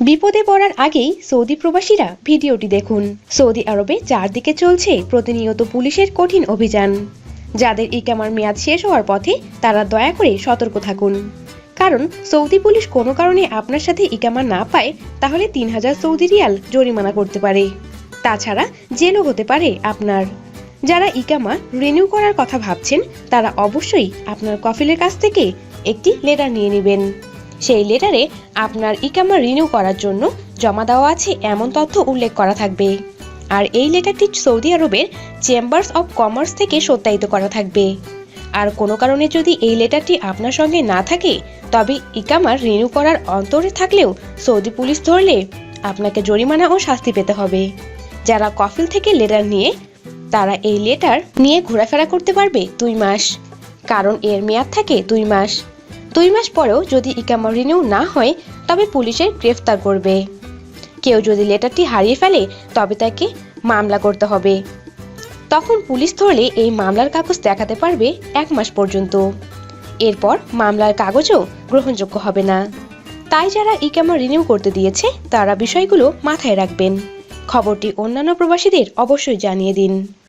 বিপদে পড়ার আগেই সৌদি প্রবাসীরা ভিডিওটি দেখুন। সৌদি আরবে চারদিকে চলছে প্রতিনিয়ত পুলিশের কঠিন অভিযান। যাদের ইকামার মেয়াদ শেষ হওয়ার পথে তারা দয়া করে সতর্ক থাকুন। কারণ সৌদি পুলিশ কোনো কারণে আপনার সাথে ইকামা না পায়, তাহলে তিন হাজার সৌদি রিয়াল জরিমানা করতে পারে। তাছাড়া জেলও হতে পারে আপনার। যারা ইকামা রিনিউ করার কথা ভাবছেন, তারা অবশ্যই আপনার কফিলের কাছ থেকে একটি লেটার নিয়ে নেবেন। সেই লেটারে আপনার ইকামা রিনিউ করার জন্য জমা দেওয়া আছে এমন তথ্য উল্লেখ করা থাকবে। আর এই লেটারটি সৌদি আরবের চেম্বার্স অব কমার্স থেকে সত্যায়িত করা থাকবে। আর কোনো কারণে যদি এই লেটারটি আপনার সঙ্গে না থাকে, তবে ইকামার রিনিউ করার অন্তরে থাকলেও সৌদি পুলিশ ধরলে আপনাকে জরিমানা ও শাস্তি পেতে হবে। যারা কফিল থেকে লেটার নিয়ে, তারা এই লেটার নিয়ে ঘোরাফেরা করতে পারবে দুই মাস। কারণ এর মেয়াদ থাকে দুই মাস। দুই মাস পরেও যদি ইকামা রিনিউ না হয়, তবে পুলিশের গ্রেফতার করবে। কেউ যদি লেটারটি হারিয়ে ফেলে, তবে তাকে মামলা করতে হবে। তখন পুলিশ ধরলে এই মামলার কাগজ দেখাতে পারবে এক মাস পর্যন্ত। এরপর মামলার কাগজও গ্রহণযোগ্য হবে না। তাই যারা ইকামা রিনিউ করতে দিয়েছে, তারা বিষয়গুলো মাথায় রাখবেন। খবরটি অন্যান্য প্রবাসীদের অবশ্যই জানিয়ে দিন।